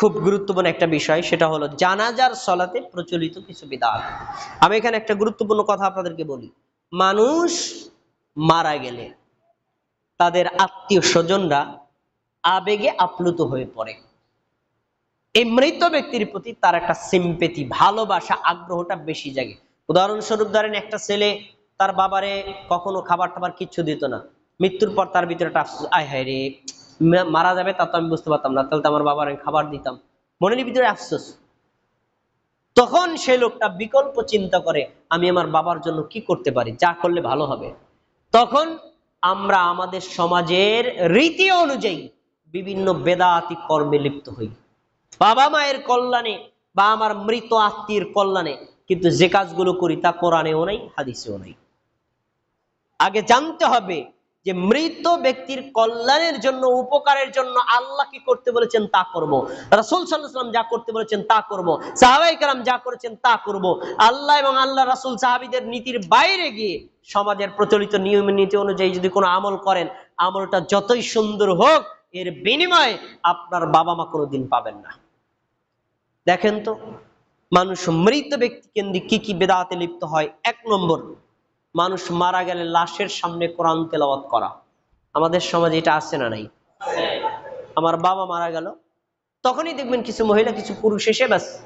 খুব গুরুত্বপূর্ণ একটা বিষয়, সেটা হলো জানাজার সলাতে প্রচলিত কিছু বিধান। আমি এখানে একটা গুরুত্বপূর্ণ কথা আপনাদেরকে বলি। মানুষ মারা গেলে তাদের আত্মীয় স্বজনরা আবেগে আপ্লুত হয়ে পড়ে। এই মৃত ব্যক্তির প্রতি তার একটা সিম্পেতি ভালোবাসা, আগ্রহটা বেশি জাগে। উদাহরণস্বরূপ ধরেন একটা ছেলে তার বাবারে কখনো খাবার টাবার কিচ্ছু দিত না। মৃত্যুর পর তার ভিতরে আয় হায় রে মারা যাবে, তা তো আমি বুঝতে পারতাম না। তাহলে তো আমার বাবার আমি খাবার দিতাম। মনের ভিতরে আফসোস। তখন সে লোকটা বিকল্প চিন্তা করে, আমি আমার বাবার জন্য কি করতে পারি, যা করলে ভালো হবে। তখন আমরা আমাদের সমাজের রীতি অনুযায়ী বিভিন্ন বেদাতি কর্মে লিপ্ত হই। বাবা মায়ের কল্যাণে বা আমার মৃত আত্মীয় কল্যাণে, কিন্তু যে কাজগুলো করি তা কোরআনেও নাই, হাদিসেও নাই। আগে জানতে হবে যে মৃত ব্যক্তির কল্যাণের জন্য, উপকারের জন্য আল্লাহ কি করতে বলেছেন তা করব। রাসুল সাল্লাহাম যা করতে বলেছেন তা করব। সাহাবাই কালাম যা করেছেন তা করব। আল্লাহ এবং আল্লাহ রাসুল সাহাবিদের নীতির বাইরে গিয়ে সমাজের প্রচলিত নিয়ম নীতি অনুযায়ী যদি কোনো আমল করেন, আমলটা যতই সুন্দর হোক, এর বিনিময়ে আপনার বাবা মা কোনোদিন পাবেন না দেখেন তো, মানুষ মৃত ব্যক্তি কেন্দ্রিক কি কি বেদাতে লিপ্ত হয় এক নম্বর মানুষ মারা গেলে লাশের সামনে কোরআন তেলাওয়াত করা। আমাদের সমাজে এটা আছে না নাই? আমার বাবা মারা গেল, তখনই দেখবেন কিছু মহিলা, কিছু পুরুষ এসে ব্যাস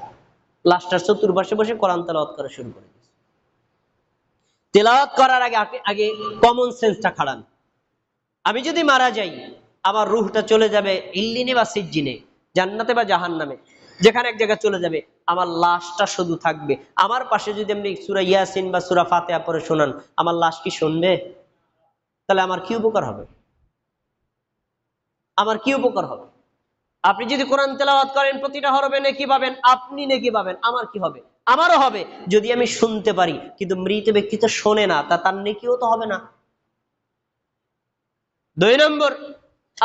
লাশটার চতুর্পাশে বসে কোরআন তেলাওয়াত করা শুরু করে দিয়েছে। তেলাওয়াত করার আগে, আগে- কমন সেন্সটা খাড়ান আমি যদি মারা যাই আমার রুহটা চলে যাবে ইল্লিনে বা সিজ্জিনে, জান্নাতে বা জাহান্নামে, যেখানে এক জায়গায় চলে যাবে আমার লাশটা শুধু থাকবে। আমার পাশে যদি আপনি সুরা ইয়াসিন বা সুরা ফাতেহা পরে শোনান, আমার লাশ কি শুনবে? তাহলে আমার কি উপকার হবে? আমার কি উপকার হবে? আপনি যদি কোরআন তেলাওয়াত করেন, প্রতিটা হরবে নেকি পাবেন, আপনি নেকি পাবেন, আমার কি হবে? আমারও হবে। যদি আমি শুনতে পারি, কিন্তু মৃত ব্যক্তি তো শোনে না, তা তার নেকিও তো হবে না। দুই নম্বর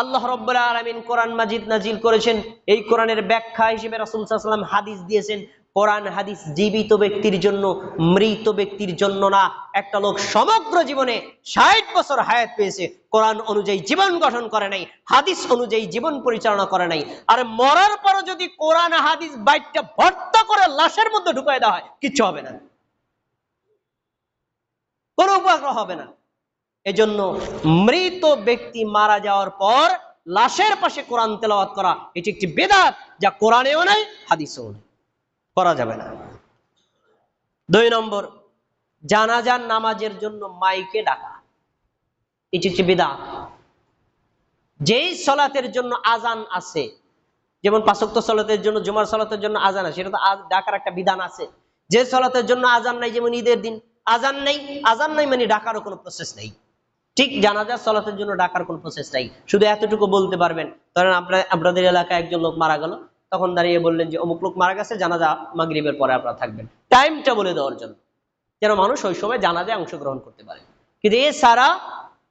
আল্লাহ রব্বুল আলামিন কোরআন মাজিদ নাজিল করেছেন। এই কোরআনের ব্যাখ্যা হিসেবে রাসূল সাল্লাল্লাহু হাদিস দিয়েছেন। কোরআন হাদিস জীবিত ব্যক্তির জন্য, মৃত ব্যক্তির জন্য না। একটা লোক সমগ্র জীবনে ষাট বছর হায়াত পেয়েছে। কোরআন অনুযায়ী জীবন গঠন করে নাই, হাদিস অনুযায়ী জীবন পরিচালনা করে নাই। আর মরার পরও যদি কোরআন হাদিস বাইকটা ভর্তা করে লাশের মধ্যে ঢুকায় দেওয়া হয়, কিচ্ছু হবে না। কোনো উপকার হবে না। এজন্য মৃত ব্যক্তি মারা যাওয়ার পর লাশের পাশে কোরআন তেলাওয়াত করা, এটি একটি বেদাত যা কোরআনেও নাই, হাদিসেও নাই। করা যাবে না। দুই নম্বর, জানাজার নামাজের জন্য মাইকে ডাকা, এটি একটি বেদাত। যেই সলাতের জন্য আজান আছে, যেমন পাঁচক্ত সলাতের জন্য, জুমার সলাতের জন্য আজান আছে, সেটা তো ডাকার একটা বিধান আছে। যে সলাতের জন্য আজান নাই, যেমন ঈদের দিন আজান নেই আজান নাই মানে ডাকারও কোনো প্রসেস নেই। ঠিক জানাজা সলাতের জন্য ডাকার কোনো প্রসেস নাই। শুধু এতটুকু বলতে পারবেন, ধরেন আপনার, আপনাদের এলাকায় একজন লোক মারা গেল, তখন দাঁড়িয়ে বললেন যে, অমুক লোক মারা গেছে, জানাজা মাগরিবের পরে আপনারা থাকবেন। টাইমটা বলে দেওয়ার জন্য। যেন মানুষ ওই সময় জানাজায় অংশগ্রহণ করতে পারে। কিন্তু এছাড়া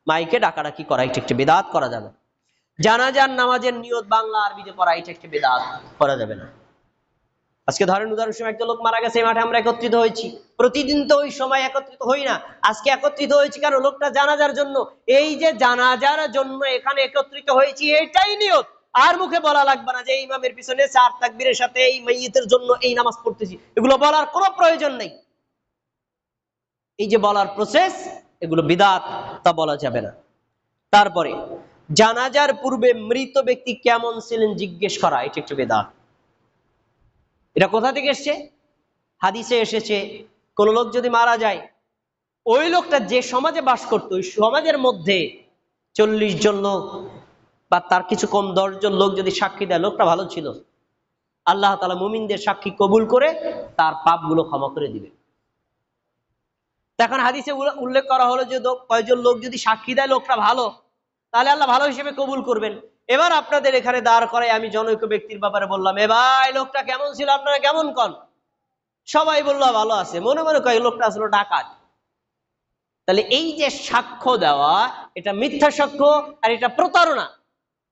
মাইকে ডাকাডাকি করা, এটা একটি বেদাত করা যাবে। জানাজার নামাজের নিয়ত বাংলা আরবিতে পড়া এটা একটি বেদাত করা যাবে না। আজকে ধরেন উদাহরণ সময় একটা লোক মারা গেছে, এই মাঠে আমরা একত্রিত হয়েছি। প্রতিদিন তো ওই সময় একত্রিত হই না। আজকে একত্রিত হয়েছি কারণ লোকটা জানাজার জন্য। এই যে জানাজার জন্য এখানে একত্রিত হয়েছি, এটাই নিয়ত। আর মুখে বলা লাগবে না যে ইমামের পিছনে চার তাকবীরের সাথে এই মাইয়িতের জন্য এই নামাজ পড়তেছি। এগুলো বলার কোনো প্রয়োজন নেই। এই যে বলার প্রসেস এগুলো বিদাত, তা বলা যাবে না। তারপরে, জানাজার পূর্বে মৃত ব্যক্তি কেমন ছিলেন জিজ্ঞেস করা, এটা একটু বেদাত। এটা কোথা থেকে এসছে? হাদিসে এসেছে, কোন লোক যদি মারা যায়, ওই লোকটা যে সমাজে বাস করতো, ওই সমাজের মধ্যে চল্লিশ জন লোক বা তার কিছু কম দশজন লোক যদি সাক্ষী দেয়, লোকটা ভালো ছিল। আল্লাহ তালা মুমিনদের সাক্ষী কবুল করে তার পাপগুলো ক্ষমা করে দিবে। এখন হাদিসে উল্লেখ করা হলো যে কয়জন লোক যদি সাক্ষী দেয়, লোকটা ভালো, তাহলে আল্লাহ ভালো হিসেবে কবুল করবেন। এবার আপনাদের এখানে দাঁড় করে আমি জনৈক ব্যক্তির ব্যাপারে বললাম, এ ভাই, লোকটা কেমন ছিল? আপনারা কেমন কন? সবাই বলল, ভালো আছে। মনে মনে কয়, লোকটা আসলে ডাকাত। তাহলে এই যে সাক্ষ্য দেওয়া, এটা মিথ্যা সাক্ষ্য আর এটা প্রতারণা।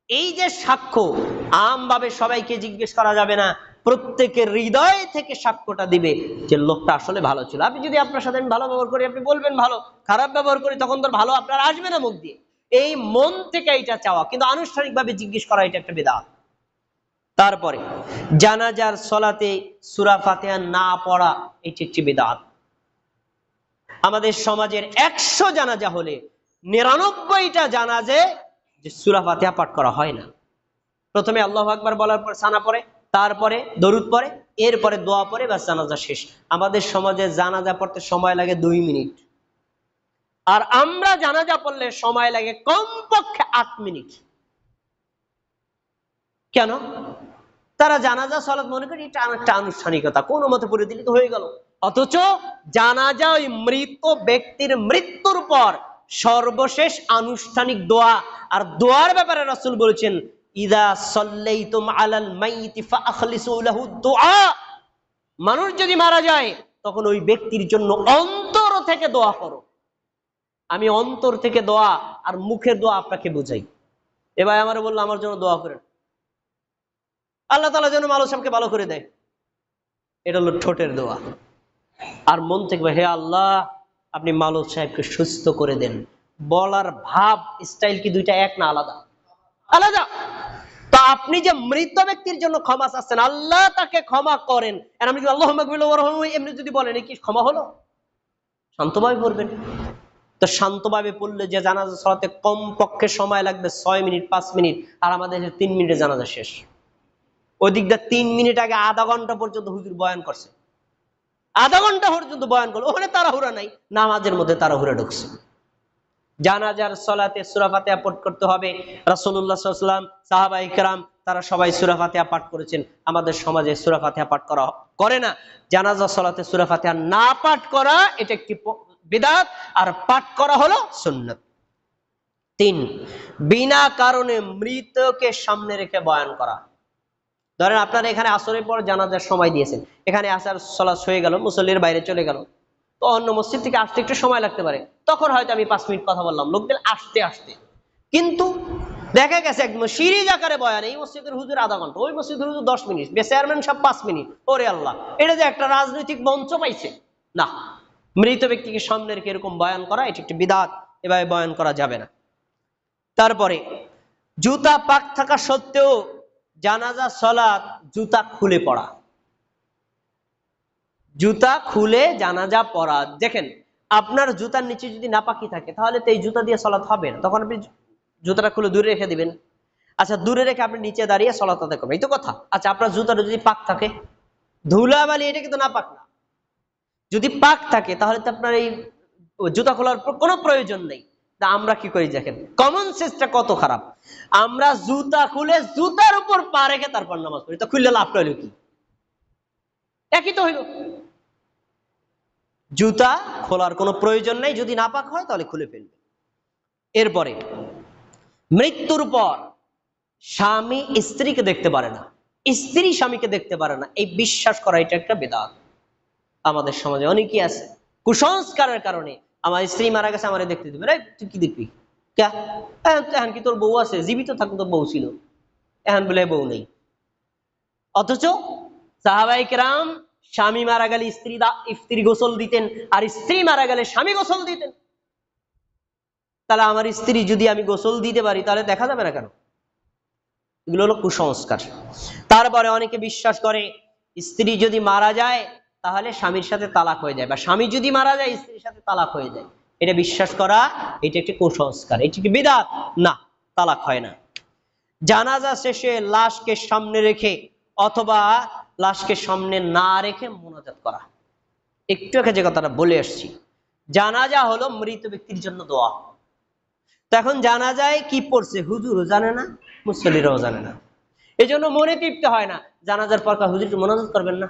এই যে সাক্ষ্য, আমভাবে সবাইকে জিজ্ঞেস করা যাবে না। প্রত্যেকের হৃদয় থেকে সাক্ষ্যটা দিবে যে লোকটা আসলে ভালো ছিল। আপনি যদি আপনার সাথে আমি ভালো ব্যবহার করি, আপনি বলবেন ভালো। খারাপ ব্যবহার করি, তখন তো আর ভালো আপনার আসবে না মুখ দিয়ে। এই মন থেকে এটা চাওয়া, কিন্তু আনুষ্ঠানিকভাবে জিজ্ঞেস করা এটা একটা বেদাত। তারপরে, জানাজার সলাতে সুরা ফাতিহা না পড়া, এটি একটি বিদাত। আমাদের সমাজের একশো জানাজা হলে নিরানব্বইটা জানাজে যে সুরা ফাতিহা পাঠ করা হয় না। প্রথমে আল্লাহ আকবার বলার পর সানা পরে তারপরে দরুদ পরে এরপরে দোয়া পরে বা জানাজা শেষ। আমাদের সমাজে জানাজা পড়তে সময় লাগে দুই মিনিট। আর আমরা জানাজা পড়লে সময় লাগে কমপক্ষে আট মিনিট। কেন? তারা জানাজা সলাৎ মনে করি এটা একটা আনুষ্ঠানিকতা। কোনো মতে পড়ে দিলে তো হয়ে গেল। অথচ জানাজা ওই মৃত ব্যক্তির মৃত্যুর পর সর্বশেষ আনুষ্ঠানিক দোয়া। আর দোয়ার ব্যাপারে রাসূল বলেছেন, ইদা সাল্লাইতুম আলাল মাইতি ফাখলিসু দুআ মানুষ যদি মারা যায়, তখন ওই ব্যক্তির জন্য অন্তর থেকে দোয়া করো। আমি অন্তর থেকে দোয়া আর মুখের দোয়া আপনাকে বুঝাই। এবার আমার বলল, আমার জন্য দোয়া করেন। আল্লাহ তালা যেন মালু সাহেবকে ভালো করে দেয়। এটা হলো ঠোঁটের দোয়া। আর মন থেকে, হে আল্লাহ, আপনি মালুক সাহেবকে সুস্থ করে দেন। বলার ভাব, স্টাইল কি দুইটা এক না আলাদা? আলাদা। তো আপনি যে মৃত ব্যক্তির জন্য ক্ষমা চাচ্ছেন, আল্লাহ তাকে ক্ষমা করেন। আর যদি আল্লাহ এমনি যদি বলেন কি ক্ষমা হলো? শান্তভাবে পড়বেন তো শান্তভাবে পড়লে যে জানাজা সলাতে কম পক্ষে সময় লাগবে ছয় মিনিট, পাঁচ মিনিট, আর আমাদের তিন মিনিটে জানাজা শেষ। ওই দিকটা তিন মিনিট আগে আধা ঘণ্টা পর্যন্ত হুজুর বয়ান করছে। আধা ঘণ্টা পর্যন্ত বয়ান করল, ওখানে তাড়াহুড়া নাই, নামাজের মধ্যে তাড়াহুড়া ঢুকছে। জানাজার সলাতে সুরাফাতে পাঠ করতে হবে। সাল্লাল্লাহু সাহাবা ইকরাম, তারা সবাই সুরা ফাতিহা পাঠ করেছেন। আমাদের সমাজে সুরা ফাতিহা পাঠ করা, করে না। জানাজা সলাতে সুরা ফাতিহা না পাঠ করা, এটা একটি বিদাত আর পাঠ করা হলো সুন্নাত। তিন, বিনা কারণে মৃতকে সামনে রেখে বয়ান করা। ধরেন আপনারা এখানে আসরের পর জানাজার সময় দিয়েছেন। এখানে আসার সলাস হয়ে গেল, মুসল্লির বাইরে চলে গেল। তো অন্য মসজিদ থেকে আসতে একটু সময় লাগতে পারে। তখন হয়তো আমি পাঁচ মিনিট কথা বললাম, লোকদের আসতে আসতে। কিন্তু দেখা গেছে একদম সিরিজ আকারে বয়ান, এই মসজিদের হুজুর আধা ঘণ্টা, ওই মসজিদের হুজুর দশ মিনিট চেয়ারম্যান সব পাঁচ মিনিট। ওরে আল্লাহ, এটা যে একটা রাজনৈতিক মঞ্চ পাইছে। না মৃত ব্যক্তিকে সামনে রেখে এরকম বয়ান করা, এটি একটি বিদাত। এভাবে বয়ান করা যাবে না। তারপরে, জুতা পাক থাকা সত্ত্বেও জানাজা, সলাৎ, জুতা খুলে পড়া। জুতা খুলে জানাজা পড়া। দেখেন, আপনার জুতার নিচে যদি না নাপাকি থাকে, তাহলে তো এই জুতা দিয়ে সলাৎ হবে না। তখন আপনি জুতাটা খুলে দূরে রেখে দিবেন। আচ্ছা দূরে রেখে আপনি নিচে দাঁড়িয়ে সলাৎ আদায় করবেন। এই তো কথা। আচ্ছা আপনার জুতাটা যদি পাক থাকে, ধুলাবালি, এটা কিন্তু না পাক না। যদি পাক থাকে, তাহলে তো আপনার এই জুতা খোলার কোনো প্রয়োজন নেই। তা আমরা কি করি দেখেন কমন সেন্সটা কত খারাপ। আমরা জুতা খুলে জুতার উপর পা রেখে তারপর নামাজ পড়ি, তো খুললে লাভটা হইল কি? একই তো হইল। জুতা খোলার কোনো প্রয়োজন নেই, যদি না পাক হয় তাহলে খুলে ফেলবে। এরপরে, মৃত্যুর পর স্বামী স্ত্রীকে দেখতে পারে না। স্ত্রী স্বামীকে দেখতে পারে না। এই বিশ্বাস করা এটা একটা বেদাত। আমাদের সমাজে অনেকেই আছে। কুসংস্কারের কারণে আমার স্ত্রী মারা গেছে, আমার দেখতে দিবে। রে, তুই কি দেখবি? এখন কি তোর বউ আছে? জীবিত থাকতো তোর বউ ছিল। এখন বলে বউ নেই। অথচ সাহাবাই রাম স্বামী মারা গেলে স্ত্রী স্ত্রী গোসল দিতেন, আর স্ত্রী মারা গেলে স্বামী গোসল দিতেন। তাহলে আমার স্ত্রী যদি আমি গোসল দিতে পারি, তাহলে দেখা যাবে না কেন? এগুলো হলো কুসংস্কার। তারপরে অনেকে বিশ্বাস করে, স্ত্রী যদি মারা যায় তাহলে স্বামীর সাথে তালাক হয়ে যায় বা স্বামী যদি মারা যায়, স্ত্রীর সাথে তালাক হয়ে যায়। এটা বিশ্বাস করা, এটা একটি কুসংস্কার। এটি কি বিদাত? না, তালাক হয় না। জানাজা শেষে লাশকে সামনে রেখে অথবা লাশকে সামনে না রেখে মোনাজাত করা। একটু আগে যে কথাটা বলে আসছি, জানাজা হলো মৃত ব্যক্তির জন্য দোয়া। তো এখন জানা যায় কি পড়ছে হুজুরও জানে না, মুসল্লিরাও জানে না। এই জন্য মনে তৃপ্ত হয় না। জানাজার পর হুজুর একটু মোনাজাত করবেন না।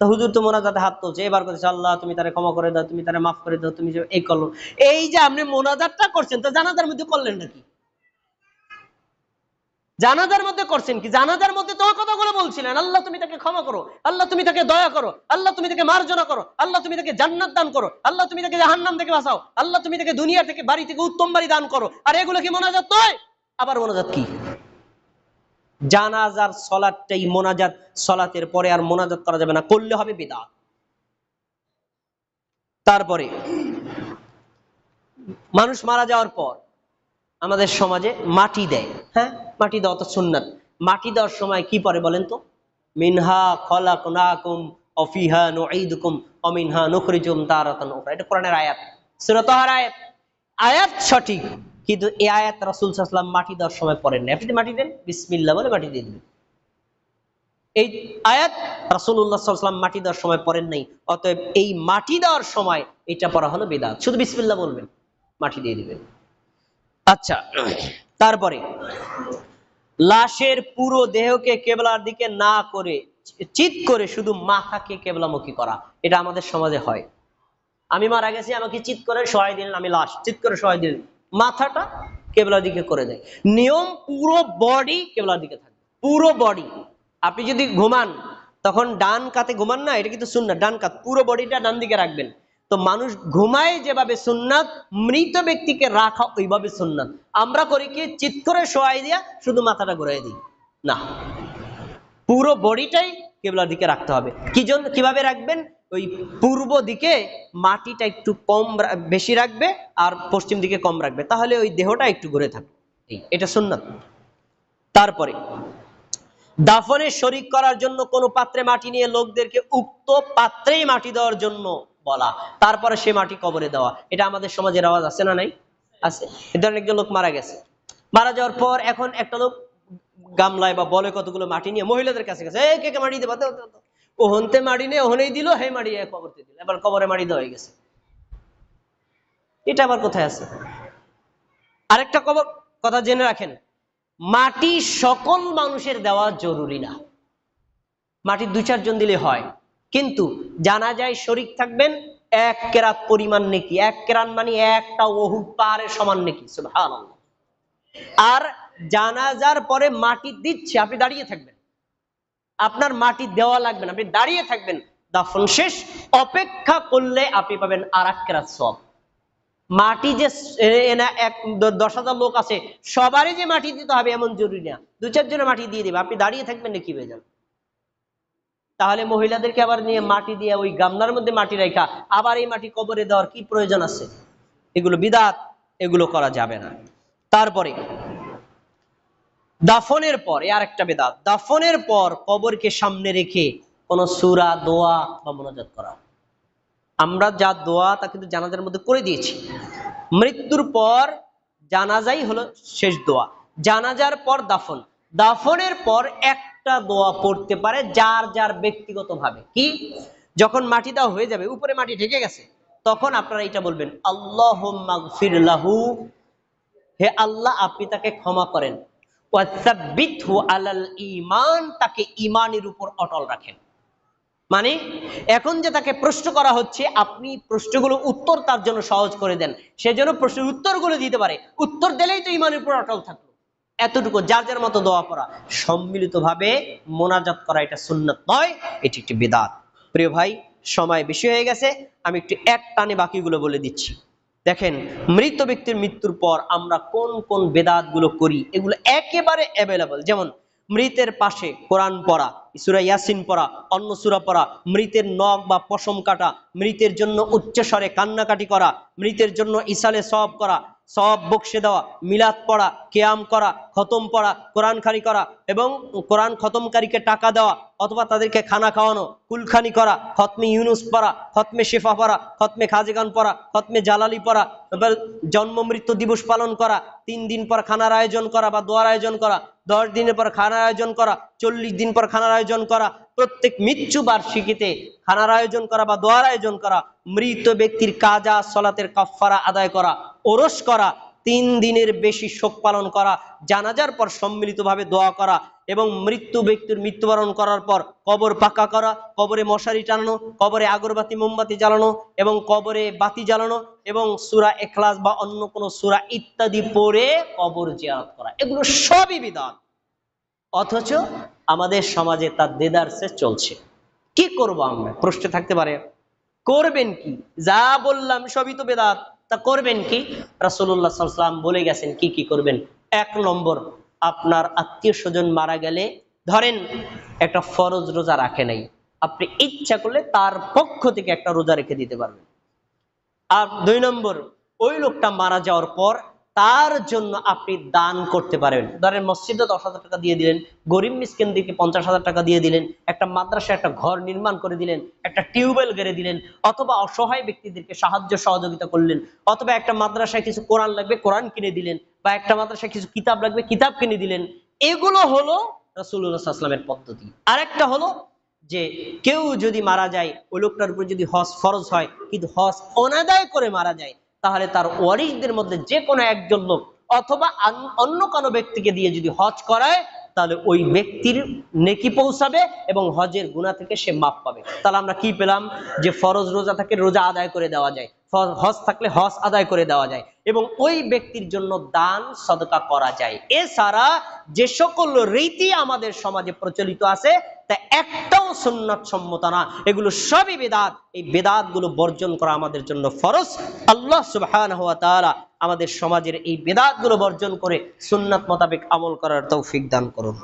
তা হুজুর তো মোনাজাতে হাত তুলছে, এবার করছে আল্লাহ, তুমি তারে ক্ষমা করে দাও, তুমি তারে মাফ করে দাও, তুমি এই করল। এই যে আপনি মোনাজাতটা করছেন, তা জানাজার মধ্যে করলেন নাকি? জানাজার মধ্যে করছেন কি? জানাজার মধ্যে তো কথাগুলো বলছিলেন, আল্লাহ, তুমি তাকে ক্ষমা করো, আল্লাহ, তুমি তাকে দয়া করো, আল্লাহ, তুমি তাকে মার্জনা করো, আল্লাহ, তুমি তাকে জান্নাত দান করো, আল্লাহ, তুমি তাকে জাহান্নাম থেকে বাঁচাও, আল্লাহ, তুমি তাকে দুনিয়া থেকে বাড়ি থেকে উত্তম বাড়ি দান করো। আর এগুলো কি মোনাজাত নয়? আবার মোনাজাত কি? জানাজার সলাটটাই মোনাজাত, সলাতের পরে আর মোনাজাত করা যাবে না, করলে হবে বিদা তারপরে, মানুষ মারা যাওয়ার পর আমাদের সমাজে মাটি দেয় হ্যাঁ? মাটি দেওয়া তো সুন্নাত। মাটি দেওয়ার সময় কি পরে বলেন তো? মিনহা খলাকনাকুম অফিহা নুঈদুকুম অমিনহা নুখরিজুম তারাতান এটা কোরআনের আয়াত। সূরা তাহার আয়াত। আয়াত সঠিক। কিন্তু এই আয়াত রাসূল ওয়াসাল্লাম মাটি দেওয়ার সময় পড়েন না আপনি মাটি দেন, বিসমিল্লাহ বলে মাটি দিয়ে দিবেন। এই আয়াত আলাইহি ওয়াসাল্লাম মাটি দেওয়ার সময় পড়েন নাই অতএব এই মাটি দেওয়ার সময় এটা পড়া হলো বিদআত শুধু বিসমিল্লাহ বলবেন, মাটি দিয়ে দিবেন। আচ্ছা তারপরে লাশের পুরো দেহকে কেবলার দিকে না করে, চিত করে শুধু মাথাকে কেবলামুখী করা, এটা আমাদের সমাজে হয়। আমি মারা গেছি, আমাকে চিত করে সহায় দিলেন, আমি লাশ, চিত করে সহায় দিলেন। মাথাটা কেবলার দিকে করে দেয়। নিয়ম পুরো বডি কেবলার দিকে থাকবে। পুরো বডি আপনি যদি ঘুমান, তখন ডান কাতে ঘুমান না, এটা কিন্তু সুন্নাত। ডান কাত, পুরো বডিটা ডান দিকে রাখবেন। তো মানুষ ঘুমায় যেভাবে সুন্নাত, মৃত ব্যক্তিকে রাখা ওইভাবে সুন্নাত। আমরা করি কি চিত করে শোয়াই দিয়া শুধু মাথাটা ঘুরাই দিই। না। পুরো বডিটাই কেবলার দিকে রাখতে হবে। কি জন্য, কীভাবে রাখবেন? ওই পূর্ব দিকে মাটিটা একটু কম বেশি রাখবে আর পশ্চিম দিকে কম রাখবে। তাহলে ওই দেহটা একটু ঘুরে থাকবে। এই, এটা সুন্নাত। তারপরে, দাফনে শরিক করার জন্য কোনো পাত্রে মাটি নিয়ে লোকদেরকে উক্ত পাত্রেই মাটি দেওয়ার জন্য বলা। তারপরে সে মাটি কবরে দেওয়া। এটা আমাদের সমাজের আওয়াজ আছে না নাই? আছে। এ ধরনের একজন লোক মারা গেছে। মারা যাওয়ার পর এখন একটা লোক গামলায় বা বলে কতগুলো মাটি নিয়ে মহিলাদের কাছে গেছে কে কে মাটি দেবা। ও হনতে মাটি নিয়ে ওহনেই দিল, হে মাটি কবরতে দিল। এবার কবরে মাটি দেওয়া হয়ে গেছে। এটা আবার কোথায় আছে? আরেকটা কবর, কথা জেনে রাখেন, মাটি সকল মানুষের দেওয়া জরুরি না। মাটি দু চারজন দিলে হয়। কিন্তু জানা যায় শরিক থাকবেন, এক কেরাত পরিমাণ নেকি। এক কেরান মানে একটা ওহুদ পাহাড়ের সমান নেকি। আর জানাজার পরে মাটি দিচ্ছে, আপনি দাঁড়িয়ে থাকবেন। আপনার মাটি দেওয়া লাগবে না, আপনি দাঁড়িয়ে থাকবেন। দাফন শেষ, অপেক্ষা করলে আপনি পাবেন আর এক সব মাটি যে এক দশ হাজার লোক আছে, সবারই যে মাটি দিতে হবে এমন জরুরি না। দু চারজনে মাটি দিয়ে দেবে, আপনি দাঁড়িয়ে থাকবেন না কি হয়ে যাবে তাহলে মহিলাদেরকে আবার নিয়ে মাটি দিয়ে ওই গামলার মধ্যে মাটি রাখা আবার এই মাটি কবরে দেওয়ার কি প্রয়োজন আছে? এগুলো বিদাত, এগুলো করা যাবে না। তারপরে দাফনের পর আর একটা বেদাত, দাফনের পর কবরকে সামনে রেখে কোন সুরা, দোয়া বা মনোজাত করা। আমরা যা দোয়া তা কিন্তু জানাজার মধ্যে করে দিয়েছি। মৃত্যুর পর জানাজাই হলো শেষ দোয়া। জানাজার পর দাফন। দাফনের পর একটা দোয়া পড়তে পারে যার যার ব্যক্তিগতভাবে। কি? যখন মাটি দেওয়া হয়ে যাবে, উপরে মাটি ঢেকে গেছে, তখন আপনারা এটা বলবেন আল্লাহ হে আল্লাহ, আপনি তাকে ক্ষমা করেন। আলাল ঈমান, তাকে ঈমানের উপর অটল রাখেন। মানে এখন যে তাকে প্রশ্ন করা হচ্ছে, আপনি প্রশ্নগুলো উত্তর তার জন্য সহজ করে দেন। সেজন্য প্রশ্নের উত্তরগুলো দিতে পারে। উত্তর দিলেই তো ইমানের উপর অটল থাকল। এতটুকু যার যার মতো দোয়া করা সম্মিলিতভাবে মোনাজাত করা এটা সুন্নত নয়, এটি একটি বেদাত। প্রিয় ভাই, সময় বেশি হয়ে গেছে, আমি একটু এক টানে বাকিগুলো বলে দিচ্ছি। দেখেন, মৃত ব্যক্তির মৃত্যুর পর আমরা কোন কোন বেদাতগুলো করি, এগুলো একেবারে অ্যাভেলেবল যেমন, মৃতের পাশে কোরআন পড়া, সুরা ইয়াসিন পড়া, অন্য সুরা পড়া, মৃতের নখ বা পশম কাটা, মৃতের জন্য উচ্চস্বরে কান্নাকাটি করা, মৃতের জন্য ইসালে সব করা সব বকশে দেওয়া, মিলাদ পড়া, কেয়াম করা খতম পড়া, কোরআন খানি করা এবং কোরআন খতমকারীকে টাকা দেওয়া অথবা তাদেরকে খানা খাওয়ানো, কুলখানি করা, খতমে ইউনুস পড়া, খতমে শেফা পড়া, খতমে খাজেগান পড়া, খতমে জালালি পড়া, এবার জন্ম মৃত্যু দিবস পালন করা, তিন দিন পর খানার আয়োজন করা বা দোয়ার আয়োজন করা, দশ দিনের পর খানার আয়োজন করা, চল্লিশ দিন পর খানার আয়োজন করা, প্রত্যেক মৃত্যু বার্ষিকীতে খানার আয়োজন করা বা দোয়ার আয়োজন করা, মৃত ব্যক্তির কাজা, সলাতের কাফারা আদায় করা, ওরস করা তিন দিনের বেশি শোক পালন করা, জানাজার পর সম্মিলিতভাবে দোয়া করা এবং মৃত্যু ব্যক্তির মৃত্যুবরণ করার পর কবর পাকা করা, কবরে মশারি টানানো, কবরে আগরবাতি, মোমবাতি জ্বালানো এবং কবরে বাতি জ্বালানো এবং সুরা এখলাস বা অন্য কোনো সুরা ইত্যাদি পড়ে কবর জিয়ারত করা। এগুলো সবই বিধান। অথচ আমাদের সমাজে তার দেদারসে চলছে। কি করব আমরা? প্রশ্নে থাকতে পারে, করবেন কি? যা বললাম সবই তো বেদাত। তা করবেন কি? রাসুল্লাহ সাল্লাম বলে গেছেন, কি কি করবেন? এক নম্বর, আপনার আত্মীয় স্বজন মারা গেলে, ধরেন একটা ফরজ রোজা রাখে নাই, আপনি ইচ্ছা করলে তার পক্ষ থেকে একটা রোজা রেখে দিতে পারবেন। আর দুই নম্বর, ওই লোকটা মারা যাওয়ার পর তার জন্য আপনি দান করতে পারেন। ধরেন মসজিদে দশ হাজার টাকা দিয়ে দিলেন, গরিব মিসকিনদেরকে পঞ্চাশ হাজার টাকা দিয়ে দিলেন, একটা মাদ্রাসা একটা ঘর নির্মাণ করে দিলেন, একটা টিউবওয়েল গেড়ে দিলেন, অথবা অসহায় ব্যক্তিদেরকে সাহায্য সহযোগিতা করলেন, অথবা একটা মাদ্রাসায় কিছু কোরআন লাগবে, কোরআন কিনে দিলেন, বা একটা মাদ্রাসায় কিছু কিতাব লাগবে, কিতাব কিনে দিলেন। এগুলো হলো রসুল্লাহামের পদ্ধতি। আরেকটা হলো যে, কেউ যদি মারা যায়, ওই লোকটার উপর যদি হজ ফরজ হয়, কিন্তু হজ অনাদায় করে মারা যায় তাহলে তার ওয়ারিসদের মধ্যে যে কোনো একজন লোক অথবা অন্য কোনো ব্যক্তিকে দিয়ে যদি হজ করায়, তাহলে ওই ব্যক্তির নেকি পৌঁছাবে এবং হজের গুণা থেকে সে মাপ পাবে। তাহলে আমরা কি পেলাম? যে ফরজ রোজা থাকে, রোজা আদায় করে দেওয়া যায়। হজ থাকলে হজ আদায় করে দেওয়া যায় এবং ওই ব্যক্তির জন্য দান, সদকা করা যায়। এছাড়া যে সকল রীতি আমাদের সমাজে প্রচলিত আছে, তা একটাও সুন্নাত সম্মত না। এগুলো সবই বেদাত। এই বেদাতগুলো বর্জন করা আমাদের জন্য ফরজ। আল্লাহ সুবহানাহু ওয়া তাআলা আমাদের সমাজের এই বেদাতগুলো বর্জন করে সুন্নাত মোতাবেক আমল করার তৌফিক দান করুন।